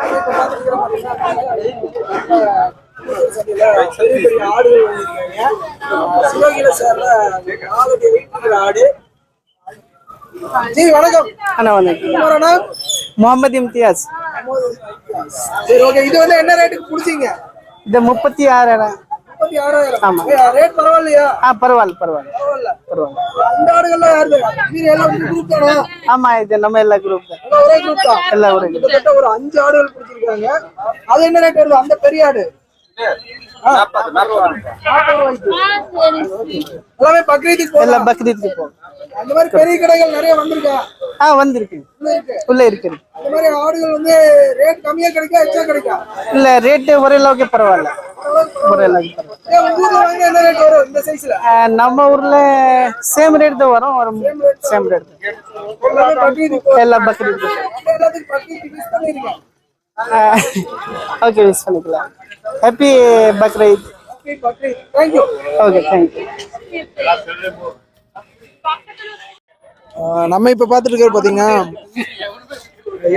பெரிய பெரிய ஆடுகள் வாங்கியிருக்காங்க. நாலு ஆடு ஜி வணக்கம் அண்ணா? வணக்கம் முகமது இம்தியாஸ். சரி ஓகே இது வந்து என்ன ரேட்டுக்கு குடிச்சீங்க இது முப்பத்தி ஆறாயிரம் முப்பத்தி ஆறாயிரம். ஆமா. ரேட் பரவாயில்லையா? ஆ பரவாயில்ல பரவாயில்ல. பரவாயில்ல. பரவாயில்ல அந்த ஆடுகள்லாம் யாருது நீங்க எல்லாம் குரூப் தானா? ஆமா இது நம்ம எல்லா குரூப் தான். ஒரே குரூப் தான். எல்லாம் ஒரே. கிட்டத்தட்ட ஒரு அஞ்சு ஆடுகள் பிடிச்சிருக்காங்க. அது என்ன ரேட் வருது? அந்த பெரிய ஆடு? ஆ. நாற்பது ரூபாய்க்கு. எல்லாமே பக்ரீத்துக்கு? எல்லாம் பக்ரீத்துக்கு போகும். அந்த மாதிரி பெரிய கடைகள் நிறைய வந்திருக்கா? ஆ வந்திருக்கு. உள்ள இருக்கு. அந்த மாதிரி ஆடுகள் வந்து ரேட் கம்மியா கிடைக்கா எச்சா கிடைக்கா? இல்ல ரேட்டு ஒரே அளவுக்கு பரவாயில்ல. ஒரே அளவுக்கு என்ன ரேட் வரும் இந்த சைஸ்ல ஆ, நம்ம ஊர்ல சேம் ரேட் தான் வரும். வரும் சேம் ரேட் எல்லாமே மிஸ் பண்ணிருக்கேன் ஓகே யூஸ் பண்ணிக்கலாம். Happy Bakrid. Bakrid. Okay thank you நம்ம இப்ப பாத்துட்டு இருக்கிற பாத்தீங்கன்னா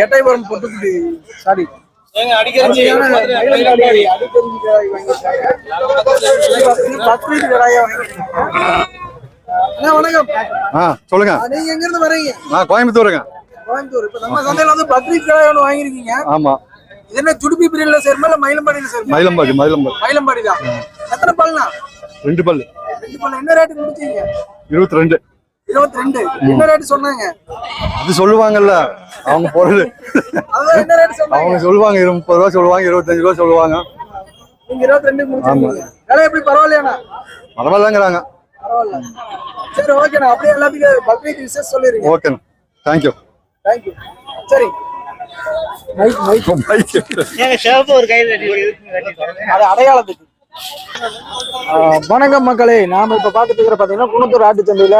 எட்டாயிரம் பொட்டுக்குடி சாரி சொல்லுங்க. நீங்க எங்க இருந்து வர்றீங்க நான் கோயம்புத்தூருங்க கோயம்புத்தூர். இப்ப நம்ம சந்தையில வந்து பக்ரீத் கடாய் ஒண்ணு வாங்கிருக்கீங்க ஆமா. இது என்ன துடுப்பி பிரியில சேருமா இல்ல மயிலம்பாடியில சேருமா? மயிலம்பாடி மயிலம்பாடி. மயிலம்பாடி தான் எத்தனை பல்னா? ரெண்டு பல்லு. ரெண்டு பல்லு. என்ன ரேட்டு முடிச்சீங்க? இருபத்தி ரெண்டு. இருபத்தி ரெண்டு. என்ன ரேட்டு சொன்னாங்க? அது சொல்லுவாங்கல்ல அவங்க பொருள் அவங்க சொல்லுவாங்க முப்பது ரூபா சொல்லுவாங்க இருபத்தஞ்சு ரூபா சொல்லுவாங்க. நீங்க இருபத்தி ரெண்டு விலை எப்படி? பரவாயில்லையாண்ணா? பரவாயில்லங்கிறாங்க. பரவாயில்ல. சரி ஓகேண்ணா. அப்படியே எல்லாத்துக்கும் பக்ரீத் விசேஷ் சொல்லிருங்க ஓகேண்ணா. தேங்க்யூ தேங்க்யூ சரி. மைக் மைக் அது அடையாளத்துக்கு. வணக்கம் மக்களே. நாம இப்ப பாத்துட்டு இருக்கிற பாத்தீங்கன்னா குணத்தூர் ஆட்டு சந்தையில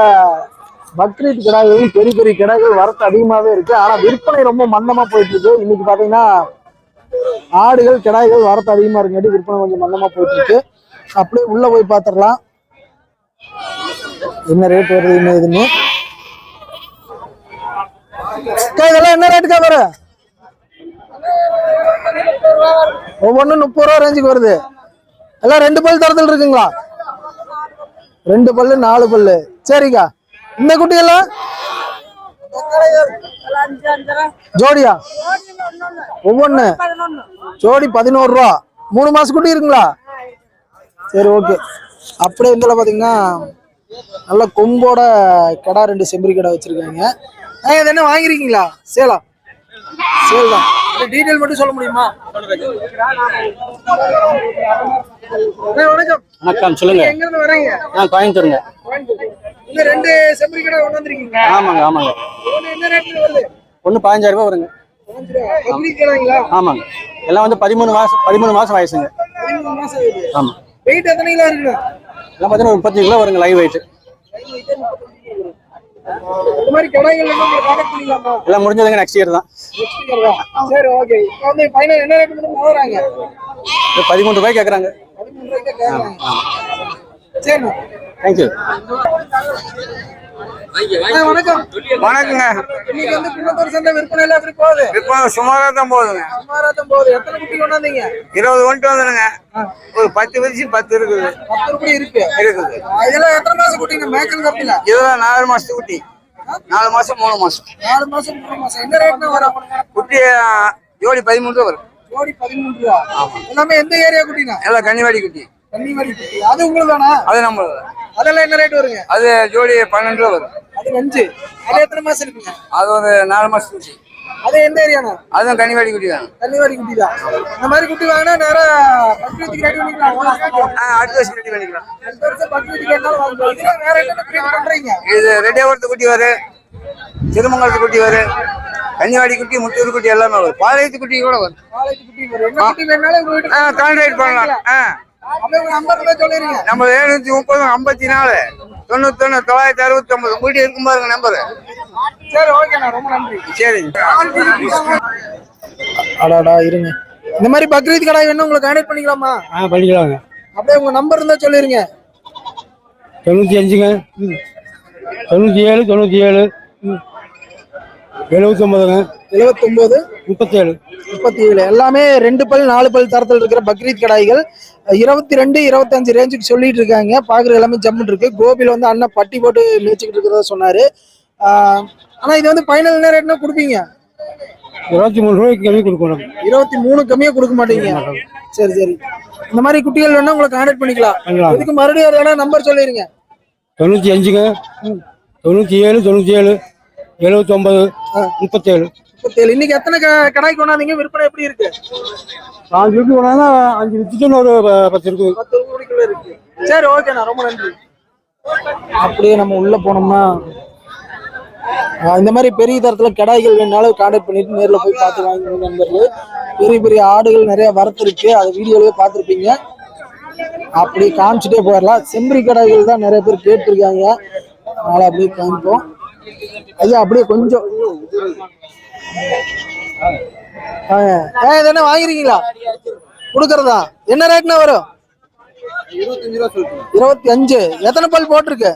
பக்ரீத் கிடாய்களும் பெரிய பெரிய கிடாய்கள் வரத்து அதிகமாவே இருக்கு. ஆனா விற்பனை ரொம்ப மந்தமா போயிட்டு இருக்கு இன்னைக்கு பாத்தீங்கன்னா ஆடுகள் கிடாய்கள் வரத்து அதிகமா இருக்குங்காட்டி விற்பனை கொஞ்சம் மந்தமா போயிட்டு இருக்கு அப்படியே உள்ள போய் பாத்துடலாம் என்ன ரேட் வருது என்ன இதுன்னு இதெல்லாம் என்ன ரேட்டுக்கா வரும் ஒவ்வொன்றும் முப்பது ரூபா ரேஞ்சுக்கு வருது. எல்லாம் ரெண்டு பல் தரத்தில் இருக்குங்களா? ரெண்டு பல்லு நாலு பல்லு. சரிக்கா. இந்த குட்டி எல்லாம் ஜோடியா? ஒவ்வொன்னு. ஜோடி பதினோரு ரூபா மூணு மாசம் குட்டி இருக்குங்களா? சரி ஓகே. அப்படியே இதில் பார்த்தீங்கன்னா நல்ல கொம்போட கடா ரெண்டு செம்பரி கடை வச்சிருக்காங்க. ஆ இது என்ன வாங்கிருக்கீங்களா சேலம் சேல் தான் டீட்டெயில் மட்டும் சொல்ல முடியுமா? வணக்கம். வணக்கம் சொல்லுங்க. எங்க இருந்து வரீங்க நான் கோயம்புத்தூருங்க. இந்த ரெண்டு செம்பரி கடை கொண்டாந்துருக்கீங்க ஆமாங்க ஆமாங்க. என்ன ரேட்ல வருது? ஒன்று பதினஞ்சாயிரம் ரூபாய் வருங்க. ஆமாங்க. எல்லாம் வந்து பதிமூணு மாசம் பதிமூணு மாசம் வயசுங்க ஆமாம் வெயிட் எத்தனை கிலோ இருக்குண்ணா எல்லாம் பார்த்தீங்கன்னா முப்பத்தஞ்சு கிலோ வருங்க லைவ் வெயிட் இந்த மாதிரி கடைகள் எல்லாம் முடிஞ்சதுங்க நெக்ஸ்ட் இயர் தான். சரி ஓகே. இப்போ வந்து ஃபைனல் என்ன ரேட் மட்டும் பதிமூணு ரூபாய் கேட்குறாங்க சரிண்ணா தேங்க்யூ வணக்கங்க. இன்னைக்கு வந்து குன்னத்தூர் சந்தை விற்பனை எல்லாம் எப்படி போகுது? இப்போ சுமாரா தான் போகுதுங்க. சுமாரா தான் போகுது. எத்தனை குட்டி கொண்டாந்தீங்க இருபது கொண்டு வந்துடுங்க ஒரு பத்து வச்சு பத்து இருக்குது. பத்து குட்டி இருக்கு. இருக்குது. இதெல்லாம் எத்தனை மாசம் குட்டிங்க? மேய்ச்சல் கப்பில? இதெல்லாம் நாலு மாசத்து குட்டி. நாலு மாசம் மூணு மாசம். நாலு மாசம் மூணு மாசம். என்ன ரேட்னா வரும்? குட்டி ஜோடி பதிமூணு ரூபா வரும். ஜோடி பதிமூணு ரூபா. எல்லாமே எந்த ஏரியா குட்டினா எல்லாம் கன்னிவாடி குட்டி. கன்னிமாரி குட்டி. அது உங்களுக்கு தானா அது நம்ம அதெல்லாம் என்ன ரேட் வருங்க? அது ஜோடி பன்னெண்டு ரூபா வரும். அது அஞ்சு. அது எத்தனை மாசம் இருக்குங்க? அது ஒரு நாலு மாசத்து குட்டி அது எந்த ஏரியாண்ணா அதுவும் கன்னிவாடி குட்டி தான். கன்னிவாடி குட்டி தான். இந்த மாதிரி குட்டி வாங்கினா நேரா பக்ரீத்துக்கு ரெடி பண்ணிக்கலாம் அடுத்த வருஷம் குட்டி பண்ணிக்கலாம். அடுத்த வருஷம் பக்ரீத்துக்கு கேட்டாலும் வாங்கிக்கலாம் இதுல வேற என்ன பண்றீங்க? இது ரெட்டியாபுரத்து குட்டி வரும் திருமங்கலத்து குட்டி வரும் கன்னிவாடி குட்டி முத்தூர் குட்டி எல்லாமே வரும். பாளையத்து குட்டி கூட வரும். நாளைக்கு குட்டி வரும். என்ன குட்டி வேணாலும் வீட்டுக்கு கான்டாக்ட் பண்ணலாம் ஆ. நம்ம எழுநூத்தி முப்பது ஐம்பத்தி நாலு தொண்ணூத்தொன்னு தொள்ளாயிரத்தி அறுபத்தி ஒன்பது உங்கள்கிட்ட இருக்கும் பாருங்க நம்பரு சரி ஓகேண்ணா ரொம்ப நன்றி. சரிங்க அடாடா இருங்க. இந்த மாதிரி பக்ரீத் கடை வேணும் உங்களை கான்டாக்ட் பண்ணிக்கலாமா? ஆ பண்ணிக்கலாங்க. அப்படியே உங்க நம்பர் இருந்தா சொல்லிருங்க. தொண்ணூற்றி அஞ்சுங்க. தொண்ணூற்றி ஏழு தொண்ணூற்றி ஏழு. எழுபத்தி ஒன்பதுங்க எழுபத்தொன்பது முப்பத்தேழு. முப்பத்தி ஏழு எல்லாமே ரெண்டு பல் நாலு பல் தரத்தில் இருக்கிற பக்ரீத் கடாய்கள். இருபத்தி ரெண்டு இருபத்தஞ்சு ரேஞ்சுக்கு சொல்லிட்டு இருக்காங்க. பாக்குற எல்லாமே ஜம்முன் இருக்கு. கோபியில் வந்து அண்ணன் பட்டி போட்டு மேய்ச்சிக்கிட்டு இருக்கிறதா சொன்னாரு. ஆஹ் ஆனா இது வந்து ஃபைனல் என்ன ரேட்னா கொடுப்பீங்க? இருபத்தி மூணு ரூபாய்க்கு கம்மி கொடுக்கணும் இருபத்தி மூணு கம்மியா கொடுக்க மாட்டீங்க. சரி சரி. இந்த மாதிரி குட்டிகள் வேணா உங்களை கான்டாக்ட் பண்ணிக்கலாம். இதுக்கு மறுபடியும் வேணா நம்பர் சொல்லிருங்க. தொண்ணூற்றி அஞ்சுங்க. தொண்ணூற்றி ஏழு தொண்ணூற்றி ஏழு. எழுபத்தொம்பது முப்பத்தேழு. முப்பத்தேழு. இன்னைக்கு எத்தனை கடாய் கொண்டாந்தீங்க? விற்பனை எப்படி இருக்கு? நாலு லிட்டர் கொண்டாந்தா அஞ்சு லிட்டர் ஒரு பத்து இருக்கு பத்து கோடிக்குள்ள இருக்கு. சரி ஓகேண்ணா ரொம்ப நன்றி. அப்படியே நம்ம உள்ள போனோம்னா இந்த மாதிரி பெரிய தரத்துல கடாய்கள் வேணாலும் கான்டாக்ட் பண்ணிட்டு நேர்ல போய் பார்த்து வாங்கிக்கணும் நண்பர்களே. பெரிய பெரிய ஆடுகள் நிறைய வரத்து இருக்கு. அது வீடியோலயே பார்த்துருப்பீங்க. அப்படியே காமிச்சிட்டே போயிடலாம். செம்பரி கடாய்கள் தான் நிறைய பேர் கேட்டிருக்காங்க. அதனால அப்படியே காமிப்போம். ஐயா அப்படியே கொஞ்சம் ஏன் இது என்ன வாங்கிருக்கீங்களா? கொடுக்கறதா? என்ன ரேட்னா வரும்? இருபத்தி அஞ்சு எத்தனை பல் போட்டிருக்கு?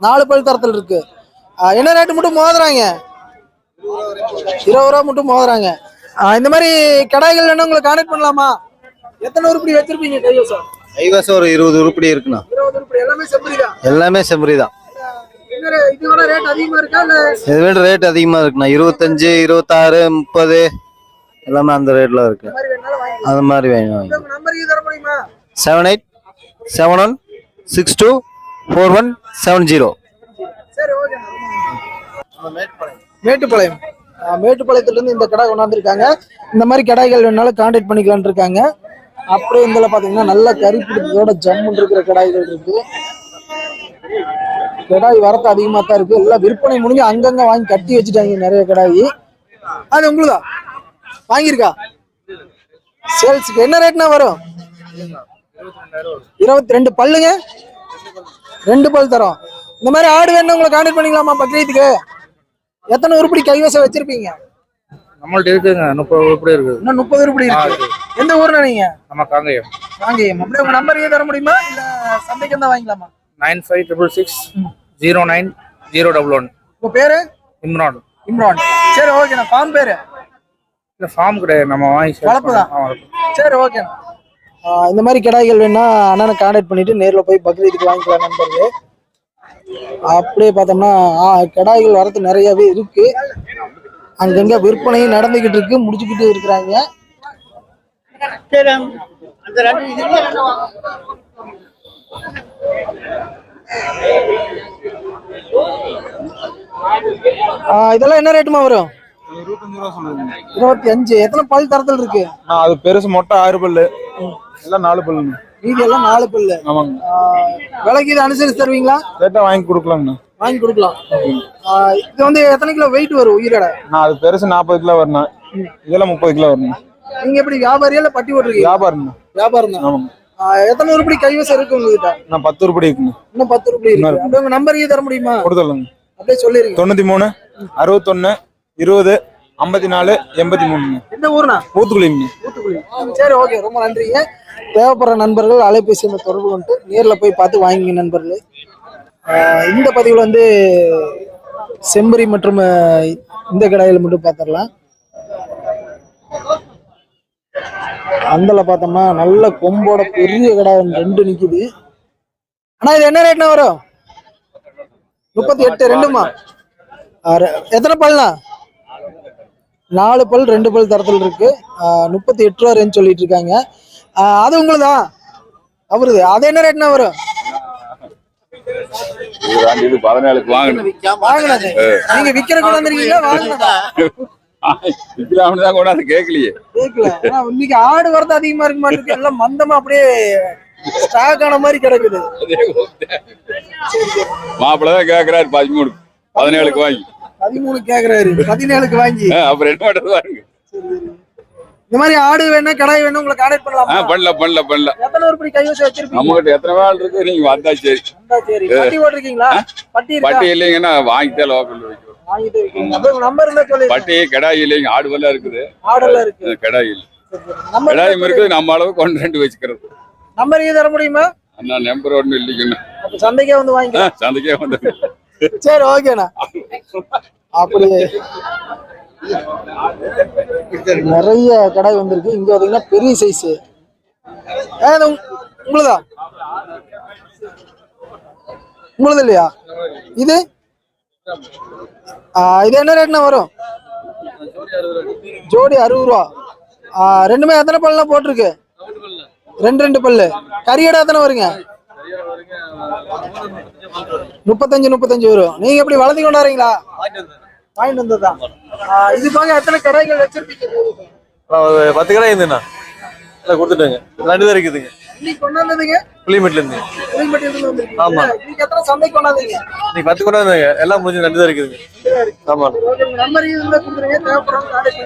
நாலு பல் தரத்தில் இருக்கு. என்ன ரேட்டு மட்டும் மோதுறாங்க? இருபது ரூபா மட்டும் மோதுறாங்க. இந்த மாதிரி கடாய்கள் வேணும் உங்களை கான்டாக்ட் பண்ணலாமா? எத்தனை உருப்படி வச்சிருப்பீங்க கைவசம்? ஒரு இருபது உருப்படி இருக்குண்ணா. எல்லாமே செம்பரி தான் எல்லாமே செம்பரி தான் இதை விட ரேட் அதிகமாக இருக்குண்ணா. இருபத்தஞ்சு இருபத்தாறு முப்பது எல்லாமே அந்த ரேட்ல இருக்கு. அது மாதிரி வேணும் seven eight seven one six two four one seven zero Mettupalayam. ஆ, மேட்டுப்பாளையத்துல இருந்து இந்த கடை கொண்டாந்துருக்காங்க. இந்த மாதிரி கடாய்கள் வேணாலும் கான்டாக்ட் பண்ணிக்கலாம்னு இருக்காங்க. அப்படியே இதில் பார்த்தீங்கன்னா நல்ல கறி பிடித்ததோட ஜம்முன்னு இருக்கிற கடாய்கள் இருக்கு. கடாய் வரத்து அதிகமாக தான் இருக்கு. எல்லாம் விற்பனை முடிஞ்சு அங்கங்க வாங்கி கட்டி வச்சுட்டாங்க நிறைய கடாய். அது உங்களுதா? வாங்கியிருக்கா? சேல்ஸுக்கு என்ன ரேட்னா வரும்? இருபத்தி ரெண்டு பல்லுங்க? ரெண்டு பல் தரோம். இந்த மாதிரி ஆடு வேணும் உங்களை கான்டாக்ட் பண்ணிக்கலாமா பக்ரீத்துக்கு? எத்தனை உருப்படி கைவசம் வச்சிருப்பீங்க? நம்மள்ட்ட இருக்குங்க. முப்பது உருப்படி இருக்குது. இன்னும் முப்பது உருப்படி இருக்கு. எந்த ஊர்ல நீங்க? நம்ம காங்கயம். வாங்க அப்படியே உங்க நம்பர் தர முடியுமா? இல்ல சந்தைக்கு தான் வாங்கிக்கலாமா? Nine five triple six zero nine zero double one. உங்க பேரு? இம்ரான். இம்ரான். சரி ஓகேண்ணா ஃபார்ம் பேரு. இல்லை ஃபார்ம் கிடையாது. நம்ம வாங்கி வளர்ப்பு. சரி ஓகேண்ணா இந்த மாதிரி கிடாய்கள் வேணா அண்ணனை கான்டாக்ட் பண்ணிட்டு நேர்ல போய் பக்ரீத்துக்கு வாங்கிக்கலாம் நண்பர்களே. அப்படியே பார்த்தோம்னா ஆ, கிடாய்கள் வரது நிறையவே இருக்கு. அங்கங்க விற்பனையும் நடந்துகிட்டு இருக்கு முடிச்சுக்கிட்டு இருக்கிறாங்க. ஆ, இதெல்லாம் என்ன ரேட்டுமா வரும்? இருபத்தி அஞ்சு எத்தனை பல் தரத்தில் இருக்கு? அது பெருசு மொட்டை ஆறு பல்லு. எல்லாம் நாலு பல்லுங்க மீதி எல்லாம் நாலு பல்லு. ஆமாங்க. விலைக்கு இது அனுசரிச்சு தருவீங்களா? ரேட்டா வாங்கி கொடுக்கலாங்கண்ணா. வாங்கி கொடுக்கலாம். இது வந்து எத்தனை கிலோ வெயிட் வரும் உயிரோட? நான் அது பெருசு நாற்பது கிலோ வரணும் இதெல்லாம் முப்பது கிலோ வரணும் நீங்க எப்படி வியாபாரியா இல்ல பட்டி போட்டிருக்கீங்க வியாபாரம்ண்ணா. வியாபாரம் தான் ஆமாங்க. எத்தனை உருப்படி கைவசம் இருக்கு உங்ககிட்ட? நான் பத்து உருப்படி இருக்குங்க. இன்னும் பத்து உருப்படி இருக்கு. அப்படியே உங்க நம்பர் தர முடியுமா? கொடுத்துடலாங்க. அப்படியே சொல்லிருங்க தொண்ணூத்தி மூணு அறுபத்தொன்னு இருபது ஐம்பத்தி நாலு எண்பத்தி மூணுங்க எந்த ஊர்னா ஊத்துக்குளிங்க தூத்துக்குடி சரி ஓகே ரொம்ப நன்றிங்க. தேவைப்படுற நண்பர்கள் அலைபேசி எண்ணை தொடர்பு கொண்டு நேர்ல போய் பார்த்து வாங்கிங்க நண்பர்களே. இந்த பதிவில் வந்து செம்பரி மற்றும் இந்த கடாயில் மட்டும் பார்த்துடலாம். அந்தல பார்த்தோம்னா நல்ல கொம்போட பெரிய கடை ரெண்டு நிக்குது. ஆனா இது என்ன ரேட்னா வரும்? முப்பத்தி எட்டு ரெண்டுமா எத்தனை பல்னா நாலு பல் ரெண்டு பல் தரத்தில் இருக்கு. முப்பத்தி எட்டு ரூபா ரேஞ்ச் சொல்லிட்டு இருக்காங்க. அது உங்களுதா? அவருது. அது என்ன ரேட்னா வரும்? இது பதினேழுக்கு வாங்கினது நீங்க விக்கிற கொண்டு வந்திருக்கீங்களா? வாங்கினதா? விற்கலாம்னு தான் கொண்டாந்து கேட்கலையே கேட்கல ஆனா இன்னைக்கு ஆடு வரது அதிகமா இருக்க மாட்டேங்குது எல்லாம் மந்தமா அப்படியே ஸ்டாக் ஆன மாதிரி கிடக்குது. மாப்பிள்ள தான் கேட்கறாரு பதிமூணு. பதினேழுக்கு வாங்கி. பதிமூணு கேக்குறாரு. பதினேழுக்கு வாங்கி. அப்புறம் என்ன பண்றது பாருங்க. இந்த மாதிரி ஆடு வேணா கடாய் வேணும் உங்களை கான்டாக்ட் பண்ணலாம்? பண்ணல பண்ணல பண்ணல எத்தனை உருப்படி கைவசம் வச்சிருப்பீங்க? நம்ம கிட்ட எத்தனை வேலை இருக்கு? நீங்க வந்தா சரி. வந்தா சரி. பட்டி போட்டிருக்கீங்களா பட்டி பட்டி இல்லைங்கன்னா வாங்கிட்டே லோக்கல் வைக்கும் வாங்கிட்டு இருக்கீங்க நம்பர் இருந்தா சொல்லி பட்டி கிடாய் இல்லைங்க ஆடு வல்ல இருக்குது. ஆடெல்லாம் இருக்கு. கிடாய் இல்லை கிடாயும் இருக்குது நம்ம அளவுக்கு ஒன்று ரெண்டு வச்சுக்கிறது. நம்பர் ஏன் தர முடியுமா? அண்ணா நம்பர் ஒன்றும் இல்லைங்கண்ணா. சந்தைக்கே வந்து வாங்கிக்கலாம். சந்தைக்கே வந்து. சரி ஓகேண்ணா அப்படியே. நிறைய கடை வந்திருக்கு. இங்க பாத்தீங்கன்னா பெரிய சைஸ் உங்களுதா? உங்களுது இல்லையா? இது? இது என்ன ரேட்னா வரும்? ஜோடி அறுபது ரூபா. ரெண்டுமே எத்தனை பல்லாம் போட்டிருக்கு? ரெண்டு ரெண்டு பல்லு. கறியடை எத்தனை வருங்க? முப்பத்தஞ்சு முப்பத்தஞ்சு வரும். நீங்க எப்படி வளர்த்தி கொண்டாடுறீங்களா? வாங்கிட்டு வந்ததுதான் இது போக எத்தனை கடைகள் வச்சிருக்கீங்க? பத்து கடை இருந்துண்ணா கொடுத்துட்டேங்க. ரெண்டு தான் இருக்குதுங்க. புளிமெட்ல இருந்து. ஆமா. இன்னைக்கு கொண்டாந்தீங்க பத்து கூட இருந்தாங்க எல்லாம் முடிஞ்சு ரெண்டு தான் இருக்குதுங்க ஆமா.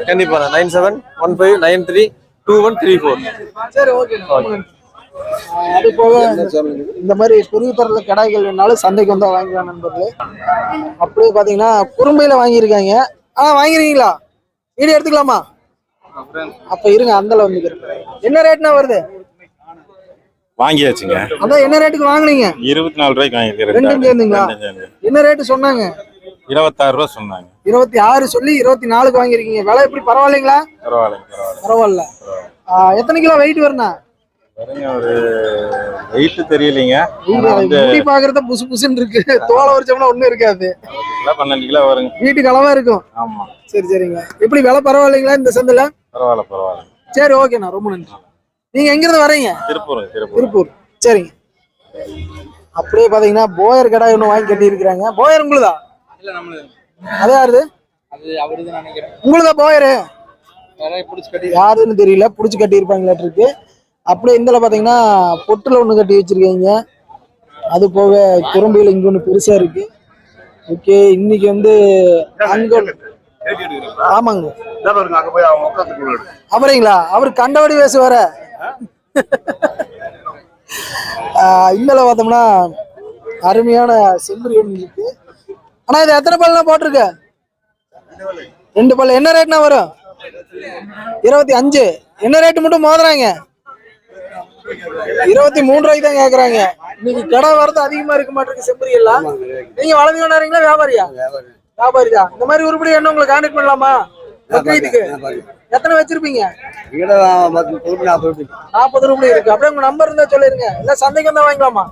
கண்டிப்பா nine seven one five nine three two one three four சரி ஓகே அது போக இந்த மாதிரி பெரிய தரல கடாய்கள் வேணாலும் சந்தைக்கு வந்தா வாங்கிக்கலாம் நண்பர்களே. அப்படியே பாத்தீங்கன்னா குறும்பையில வாங்கியிருக்காங்க. ஆ வாங்கிருக்கீங்களா? வீடியோ எடுத்துக்கலாமா? அப்ப இருங்க அந்தல வந்துக்கிறேன் என்ன ரேட்னா வருது? வாங்கியாச்சுங்க. அதான் என்ன ரேட்டுக்கு வாங்குனீங்க? இருபத்தி நாலு ரூபாய்க்கு வாங்கியிருக்கேன் ரெண்டும் சேர்ந்துங்களா? என்ன ரேட்டு சொன்னாங்க? இருபத்தாறு ரூபா சொன்னாங்க. இருபத்தி ஆறு சொல்லி இருபத்தி நாலுக்கு வாங்கியிருக்கீங்க. விலை எப்படி? பரவாயில்லைங்களா? பரவாயில்ல. பரவாயில்ல எத்தனை கிலோ வெயிட் வருண்ணா? ஒரு வெயிட் தெரியலைங்க. முடி பாக்குறத புசு புசுன்னு இருக்கு. தோலை வச்சோம்னா ஒண்ணும் இருக்காது. பன்னெண்டு கிலோ வருங்க. வீட்டுக்கு அளவா இருக்கும். ஆமா. சரி சரிங்க. எப்படி விலை பரவாயில்லைங்களா இந்த சந்தையில? பரவாயில்ல பரவாயில்ல சரி ஓகேண்ணா. ரொம்ப நன்றி. நீங்க எங்க இருந்து வரீங்க திருப்பூர் திருப்பூர். திருப்பூர். சரிங்க. அப்படியே பாத்தீங்கன்னா போயர் கடை ஒன்று வாங்கி கட்டி இருக்கிறாங்க போயர் உங்களுதா? இல்ல நம்மளுது. அது யாருது? அது அவருதான் நினைக்கிறேன். உங்களுதா போயரு யாரையும் பிடிச்சி கட்டி யாருன்னு தெரியல. புடிச்சு கட்டி இருப்பாங்களாட்டிருக்கு அப்படியே இந்தல பாத்தீங்கன்னா பொட்டுல ஒண்ணு கட்டி வச்சிருக்கீங்க. அது போக குறும்பையில இங்க ஒண்ணு பெருசா இருக்கு. ஓகே இன்னைக்கு வந்து அங்க ஆமாங்க. அங்க போய் அவங்க உட்காந்து அவரைங்களா? அவர் கண்டபடி பேசுவார. இந்தல பார்த்தோம்னா அருமையான செம்பரி ஒன்று இருக்கு. ஆனா இது எத்தனை பல்லாம் போட்டிருக்கு? ரெண்டு பல்லு. என்ன ரேட்னா வரும்? இருபத்தி அஞ்சு. என்ன ரேட்டு மட்டும் மோதுறாங்க? இருபத்தி மூணு ரூபாய்க்கு தான் கேக்குறாங்க. இன்னைக்கு கடை வரது அதிகமா இருக்க மாட்டிருக்கு செம்பரி எல்லாம். நீங்க வளர்ந்து கொண்டாடுறீங்களா வியாபாரியா? வியாபாரி. தான் இந்த மாதிரி உருப்படி என்ன உங்களுக்கு கான்டாக்ட் பண்ணலாமா? பக்ரீத்துக்கு. எத்தனை வச்சிருப்பீங்க? நாற்பது ரூபாய் இருக்கு. அப்படியே உங்க நம்பர் இருந்தா சொல்லிருங்க. இல்ல சந்தைக்கு வந்தா வாங்கிக்கலாமா?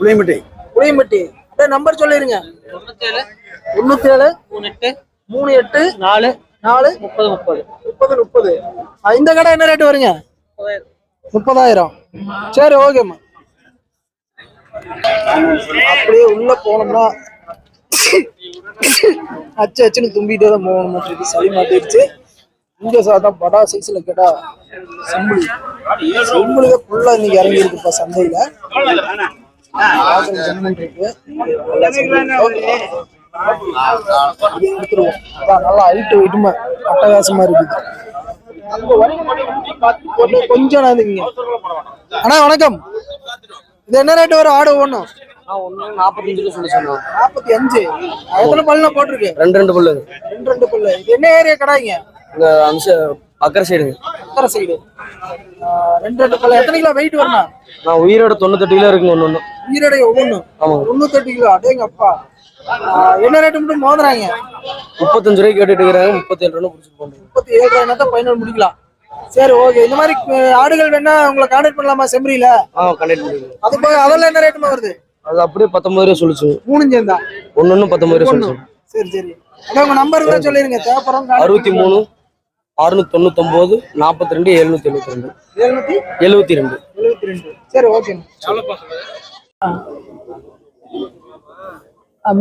புளியம்பட்டி. புளியம்பட்டி. அப்படியே நம்பர் சொல்லிருங்க. தொண்ணூத்தி ஏழு மூணு எட்டு மூணு எட்டு. நாலு. நாலு. முப்பது முப்பது. முப்பது முப்பது. இந்த கடை என்ன ரேட் வருங்க? முப்பதாயிரம். சரி ஓகேம்மா அப்படியே உள்ள போனோம்னா அச்சு அச்சுன்னு தும்பிட்டே தான் போகணும் சளி மாட்டிருச்சு இங்க சாத்தா படா சைஸ்ல கேட்டா செம்புலி. செம்புலி ஃபுல்லா இன்னைக்கு இறங்கி இருக்குப்பா சந்தையில இருக்கு. நல்லா செம்புலி இருக்கு. இது கொடுத்துருவோம். அதான் நல்லா ஹைட் வெயிட்டுமா அட்டகாசமா இருக்குது. கொஞ்சம் நடந்துக்குங்க. அண்ணா வணக்கம். இது என்ன ரேட் வரும்? ஆடு ஒண்ணும் ஒன்று நாற்பத்தஞ்சுல சொல்லி சொன்னோம். நாற்பத்தி அஞ்சு. எத்தனை பல்லுனா போட்டிருக்கு? ரெண்டு ரெண்டு பல்லு. ரெண்டு ரெண்டு பல்லு. இது என்ன ஏரியா கடாய்ங்க? இங்க அம்ச அக்கறை சைடுங்க அக்கரை சைடு. ரெண்டு ரெண்டு பல்லு எத்தனை கிலோ வெயிட் வரணும் நான் உயிரோட தொண்ணூத்தெட்டு கிலோ இருக்குங்க ஒன்று ஒன்று ஈரடை ஒவ்வொன்றும் ஆமாங்க தொண்ணூத்தெட்டு கிலோ அடேங்க அப்பா. என்ன ரேட்டு மட்டும் மோதுறாங்க? முப்பத்தஞ்சு ரூபாய்க்கு கேட்டுட்டு இருக்கிறாங்க முப்பத்தேழு ரூபா பிடிச்சிட்டு போகணும் முப்பத்தி ஏழு ரூபாய்னா தான் ஃபைனல் முடிக்கலாம்? சரி ஓகே இந்த மாதிரி ஆடுகள் வேணா உங்களை கான்டாக்ட் பண்ணலாமா செம்பரியில ஆ கண்டக்ட் பண்ணிடுங்க. அது போக அதெல்லாம் என்ன ரேட்டுமா வருது? அது அப்படியே பத்தொன்பது ரூபா சொல்லிச்சு. மூணு சேர்ந்தா ஒன்று ஒன்று பத்தொன்பது ரூபா. சொல்லிச்சு. சரி சரி. அதான் உங்க நம்பர் கூட சொல்லிருங்க. தேவைப்படும் அறுபத்தி மூணு அறுநூத்தி தொண்ணூத்தொன்பது நாற்பத்தி ரெண்டு எழுநூத்தி? எழுபத்தி ரெண்டு எழுபத்தி ரெண்டு எழுபத்தி ரெண்டு சரி ஓகே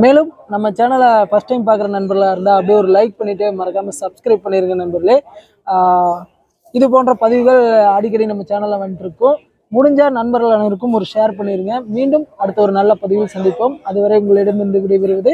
மேலும் நம்ம சேனலை ஃபஸ்ட் டைம் பார்க்குற நண்பர்களாக இருந்தால் அப்படியே ஒரு லைக் பண்ணிவிட்டு மறக்காமல் சப்ஸ்கிரைப் பண்ணிருங்க நண்பர்களே. இது போன்ற பதிவுகள் அடிக்கடி நம்ம சேனலில் வந்துட்டுருக்கோம் முடிஞ்சால் நண்பர்கள் அனைவருக்கும் ஒரு ஷேர் பண்ணிடுங்க மீண்டும் அடுத்த ஒரு நல்ல பதிவில் சந்திப்போம். அதுவரை உங்களிடமிருந்து விடைபெறுவது